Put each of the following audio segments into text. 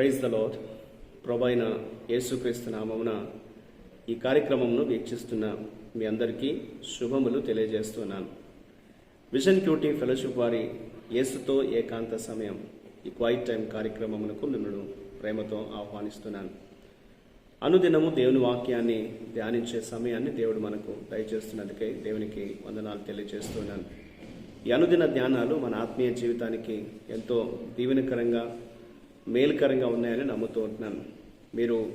Praise the lord ప్రభైన యేసుక్రీస్తు నామమున ఈ కార్యక్రమంను వీక్షిస్తున్న మీ అందరికీ శుభములు తెలియజేస్తున్నాను. విజన్ క్యూటీ ఫెలోషిప్ వారి యేసుతో ఏకాంత సమయం ఈ క్వైట్ టైం కార్యక్రమమునకు మిమ్మల్ని ప్రేమతో ఆహ్వానిస్తున్నాను. అనుదినము దేవుని వాక్యాన్ని ధ్యానించే సమయాన్ని దేవుడు మనకు దయచేస్తున్నందుకై దేవునికి వందనాలు తెలియజేస్తున్నాను. ఈ అనుదిన ధ్యానాలు మన ఆత్మీయ జీవితానికి ఎంతో దీవెనకరంగా మేలుకరంగా ఉన్నాయని నమ్ముతూ ఉంటున్నాను. మీరు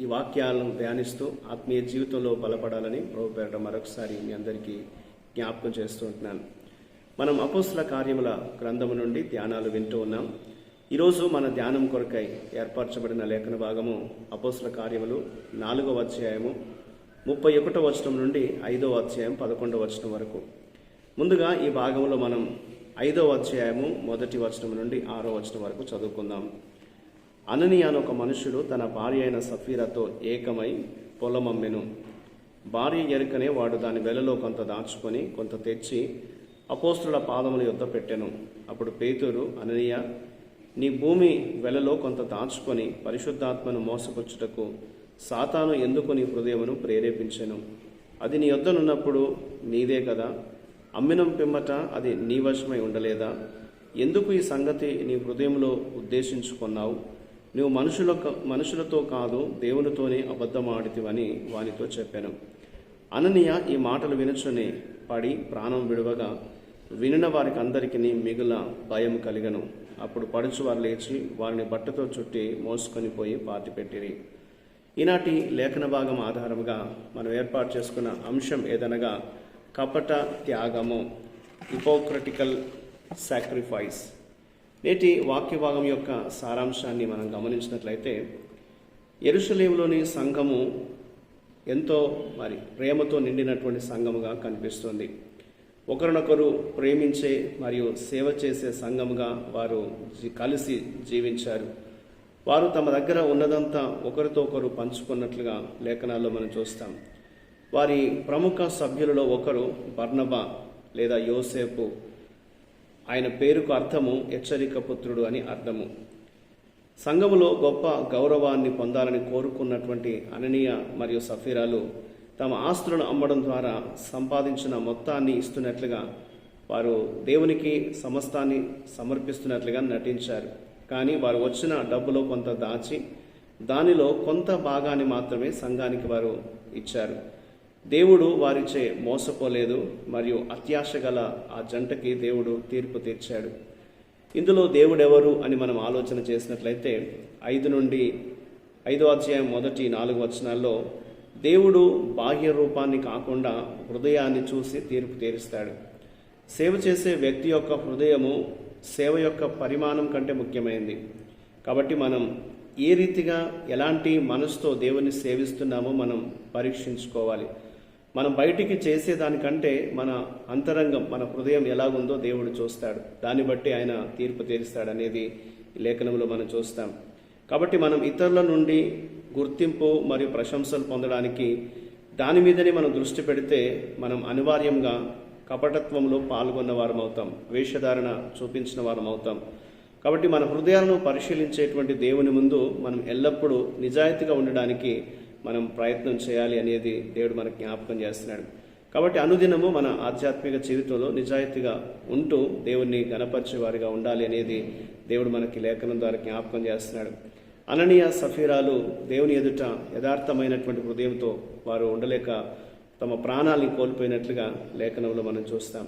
ఈ వాక్యాలను ధ్యానిస్తూ ఆత్మీయ జీవితంలో బలపడాలని ప్రభు పేరట మరొకసారి మీ అందరికీ జ్ఞాపకం చేస్తూ ఉంటున్నాను. మనం అపోస్తుల కార్యముల గ్రంథము నుండి ధ్యానాలు వింటూ ఉన్నాం. ఈరోజు మన ధ్యానం కొరకై ఏర్పరచబడిన లేఖన భాగము అపోస్తుల కార్యములు నాలుగవ అధ్యాయము ముప్పై ఒకటో వచనం నుండి ఐదవ అధ్యాయం పదకొండవ వచనం వరకు. ముందుగా ఈ భాగంలో మనం ఐదవ అధ్యాయము మొదటి వచనం నుండి ఆరో వచనం వరకు చదువుకుందాం. అనని అని ఒక మనుషుడు తన భార్య అయిన సఫీరాతో ఏకమై పొలమమ్మెను. భార్య ఎరుకనే వాడు దాని వెలలో కొంత దాచుకొని కొంత తెచ్చి అపోస్తుల పాదముల యొద్ద పెట్టెను. అప్పుడు పేతురు అననీయ నీ భూమి వెలలో కొంత దాచుకొని పరిశుద్ధాత్మను మోసపుచ్చుటకు సాతాను ఎందుకు నీ హృదయమును ప్రేరేపించెను? అది నీ యొద్దనున్నప్పుడు నీదే కదా? అమ్మినం పిమ్మట అది నీ వశమై ఉండలేదా? ఎందుకు ఈ సంగతి నీ హృదయంలో ఉద్దేశించుకున్నావు? నువ్వు మనుషుల మనుషులతో కాదు దేవునితోనే అబద్ధమాడితివని వానితో చెప్పాను. అననీయ ఈ మాటలు వినచునే పడి ప్రాణం విడవగా వినిన వారికి అందరికీ మిగుల భయం కలిగను. అప్పుడు పడుచు వారు లేచి వారిని బట్టతో చుట్టి మోసుకొని పోయి పాతి పెట్టిరి ఈనాటి లేఖన భాగం ఆధారంగా మనం ఏర్పాటు చేసుకున్న అంశం ఏదనగా కపట త్యాగము హిపోక్రటికల్ సాక్రిఫైస్. నేటి వాక్య భాగం యొక్క సారాంశాన్ని మనం గమనించినట్లయితే ఎరుషలేములోని సంఘము ఎంతో మరి ప్రేమతో నిండినటువంటి సంఘముగా కనిపిస్తుంది. ఒకరినొకరు ప్రేమించే మరియు సేవ చేసే సంఘముగా వారు కలిసి జీవించారు. వారు తమ దగ్గర ఉన్నదంతా ఒకరితో ఒకరు పంచుకున్నట్లుగా లేఖనాల్లో మనం చూస్తాం. వారి ప్రముఖ సభ్యులలో ఒకరు బర్ణబ లేదా యోసేపు. ఆయన పేరుకు అర్థము హెచ్చరిక పుత్రుడు అని అర్థము. సంఘములో గొప్ప గౌరవాన్ని పొందాలని కోరుకున్నటువంటి అననీయ మరియు సఫీరాలు తమ ఆస్తులను అమ్మడం ద్వారా సంపాదించిన మొత్తాన్ని ఇస్తున్నట్లుగా వారు దేవునికి సమస్తాన్ని సమర్పిస్తున్నట్లుగా నటించారు. కానీ వారు వచ్చిన డబ్బులో కొంత దాచి దానిలో కొంత భాగాన్ని మాత్రమే సంఘానికి వారు ఇచ్చారు. దేవుడు వారిచే మోసపోలేదు మరియు అత్యాశ గల ఆ జంటకి దేవుడు తీర్పు తీర్చాడు. ఇందులో దేవుడెవరు అని మనం ఆలోచన చేసినట్లయితే ఐదు నుండి ఐదో అధ్యాయం మొదటి నాలుగు వచనాల్లో దేవుడు బాహ్య రూపాన్ని కాకుండా హృదయాన్ని చూసి తీర్పు తీరుస్తాడు. సేవ చేసే వ్యక్తి యొక్క హృదయము సేవ యొక్క పరిమాణం కంటే ముఖ్యమైనది. కాబట్టి మనం ఏ రీతిగా ఎలాంటి మనసుతో దేవుని సేవిస్తున్నామో మనం పరీక్షించుకోవాలి. మనం బయటికి చేసేదానికంటే మన అంతరంగం మన హృదయం ఎలాగుందో దేవుడు చూస్తాడు. దాన్ని బట్టి ఆయన తీర్పు తీరుస్తాడు అనేది లేఖనంలో మనం చూస్తాం. కాబట్టి మనం ఇతరుల నుండి గుర్తింపు మరియు ప్రశంసలు పొందడానికి దాని మీదనే మనం దృష్టి పెడితే మనం అనివార్యంగా కపటత్వంలో పాల్గొన్న వారం అవుతాం వేషధారణ చూపించిన వారం అవుతాం కాబట్టి మన హృదయాలను పరిశీలించేటువంటి దేవుని ముందు మనం ఎల్లప్పుడూ నిజాయితీగా ఉండడానికి మనం ప్రయత్నం చేయాలి అనేది దేవుడు మనకు జ్ఞాపకం చేస్తున్నాడు. కాబట్టి అనుదినము మన ఆధ్యాత్మిక జీవితంలో నిజాయితీగా ఉంటూ దేవుణ్ణి గణపరిచే వారిగా ఉండాలి అనేది దేవుడు మనకి లేఖనం ద్వారా జ్ఞాపకం చేస్తున్నాడు. అననీయ సఫీరాలు దేవుని ఎదుట యథార్థమైనటువంటి హృదయంతో వారు ఉండలేక తమ ప్రాణాల్ని కోల్పోయినట్లుగా లేఖనంలో మనం చూస్తాం.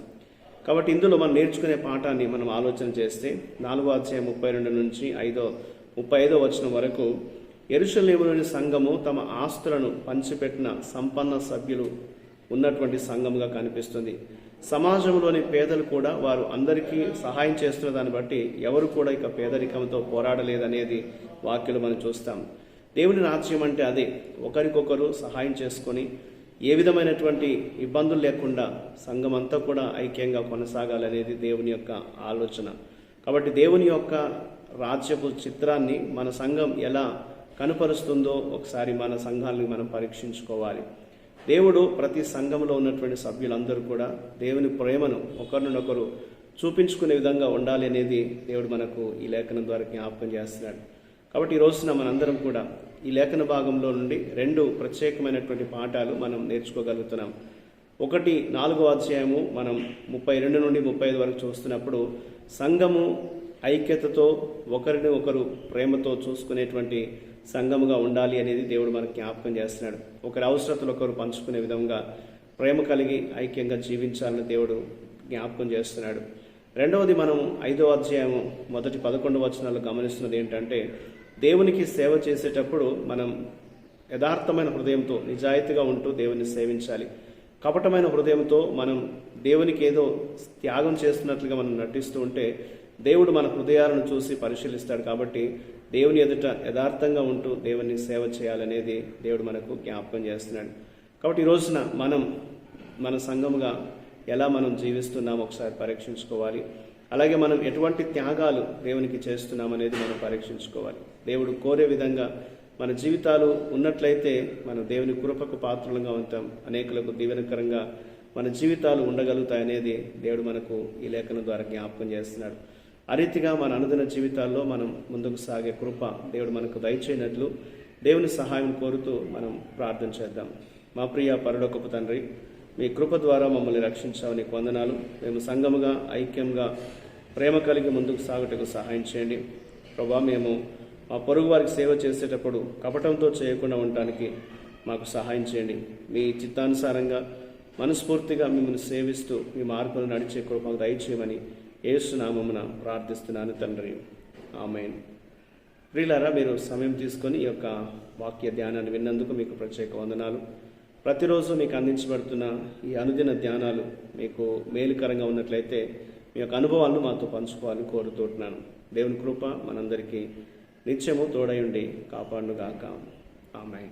కాబట్టి ఇందులో మనం నేర్చుకునే పాఠాన్ని మనం ఆలోచన చేస్తే నాలుగో అధ్యాయం ముప్పై రెండు నుంచి ఐదో ముప్పై ఐదో వచనం వరకు ఎరుషలేములోని సంఘము తమ ఆస్తులను పంచిపెట్టిన సంపన్న సభ్యులు ఉన్నటువంటి సంఘముగా కనిపిస్తుంది. సమాజంలోని పేదలు కూడా వారు అందరికీ సహాయం చేస్తున్న దాన్ని బట్టి ఎవరు కూడా ఇక పేదరికంతో పోరాడలేదనేది వాక్యలు మనం చూస్తాం. దేవుని రాజ్యం అంటే అదే ఒకరికొకరు సహాయం చేసుకొని ఏ విధమైనటువంటి ఇబ్బందులు లేకుండా సంఘం అంతా కూడా ఐక్యంగా కొనసాగాలనేది దేవుని యొక్క ఆలోచన. కాబట్టి దేవుని యొక్క రాజ్యపు చిత్రాన్ని మన సంఘం ఎలా కనుపరుస్తుందో ఒకసారి మన సంఘాన్ని మనం పరీక్షించుకోవాలి. దేవుడు ప్రతి సంఘంలో ఉన్నటువంటి సభ్యులందరూ కూడా దేవుని ప్రేమను ఒకరినొకరు చూపించుకునే విధంగా ఉండాలి అనేది దేవుడు మనకు ఈ లేఖనం ద్వారా జ్ఞాపకం చేస్తున్నాడు. కాబట్టి ఈ రోజున మనందరం కూడా ఈ లేఖన భాగంలో నుండి రెండు ప్రత్యేకమైనటువంటి పాఠాలు మనం నేర్చుకోగలుగుతున్నాం. ఒకటి నాలుగో అధ్యాయము మనం ముప్పై రెండు నుండి ముప్పై ఐదు వరకు చూస్తున్నప్పుడు సంఘము ఐక్యతతో ఒకరిని ఒకరు ప్రేమతో చూసుకునేటువంటి సంఘముగా ఉండాలి అనేది దేవుడు మనకు జ్ఞాపకం చేస్తున్నాడు. ఒకరి అవసరతలు ఒకరు పంచుకునే విధంగా ప్రేమ కలిగి ఐక్యంగా జీవించాలని దేవుడు జ్ఞాపకం చేస్తున్నాడు. రెండవది మనం ఐదో అధ్యాయం మొదటి పదకొండు వచనాలు గమనిస్తున్నది ఏంటంటే దేవునికి సేవ చేసేటప్పుడు మనం యథార్థమైన హృదయంతో నిజాయితీగా ఉంటూ దేవుని సేవించాలి. కపటమైన హృదయంతో మనం దేవునికి ఏదో త్యాగం చేస్తున్నట్లుగా మనం నటిస్తూ ఉంటే దేవుడు మన హృదయాలను చూసి పరిశీలిస్తాడు కాబట్టి దేవుని ఎదుట యథార్థంగా ఉంటూ దేవుని సేవ చేయాలనేది దేవుడు మనకు జ్ఞాపకం చేస్తున్నాడు. కాబట్టి ఈ రోజున మనం మన సంఘముగా ఎలా మనం జీవిస్తున్నామో ఒకసారి పరీక్షించుకోవాలి. అలాగే మనం ఎటువంటి త్యాగాలు దేవునికి చేస్తున్నామనేది మనం పరీక్షించుకోవాలి. దేవుడు కోరే విధంగా మన జీవితాలు ఉన్నట్లయితే మనం దేవుని కృపకు పాత్రలుగా ఉంటాం. అనేకులకు దీవెనకరంగా మన జీవితాలు ఉండగలుగుతాయనేది దేవుడు మనకు ఈ లేఖన ద్వారా జ్ఞాపకం చేస్తున్నాడు. ఆ రీతిగా మన అనుదిన జీవితాల్లో మనం ముందుకు సాగే కృప దేవుడు మనకు దయచేయనట్లు దేవుని సహాయం కోరుతూ మనం ప్రార్థన చేద్దాం. మా ప్రియ పరలోకపు తండ్రి మీ కృప ద్వారా మమ్మల్ని రక్షించామని వందనాలు. మేము సంఘముగా ఐక్యంగా ప్రేమ కలిగి ముందుకు సాగుటకు సహాయం చేయండి. ప్రభా మేము మా పొరుగు వారికి సేవ చేసేటప్పుడు కపటంతో చేయకుండా ఉండటానికి మాకు సహాయం చేయండి. మీ చిత్తానుసారంగా మనస్ఫూర్తిగా మిమ్మల్ని సేవిస్తూ మీ మార్పును నడిచే కృపకు దయచేయమని ఏసునామమున ప్రార్థిస్తున్నాను తండ్రి. ఆమెన్. ప్రియులారా మీరు సమయం తీసుకొని ఈ యొక్క వాక్య ధ్యానాన్ని విన్నందుకు మీకు ప్రత్యేక వందనాలు. ప్రతిరోజు మీకు అందించబడుతున్న ఈ అనుదిన ధ్యానాలు మీకు మేలుకరంగా ఉన్నట్లయితే మీ యొక్క అనుభవాలను మాతో పంచుకోవాలని కోరుతుంటున్నాను దేవుని కృప మనందరికీ నిత్యము తోడయుండి కాపాడుగాక ఆమె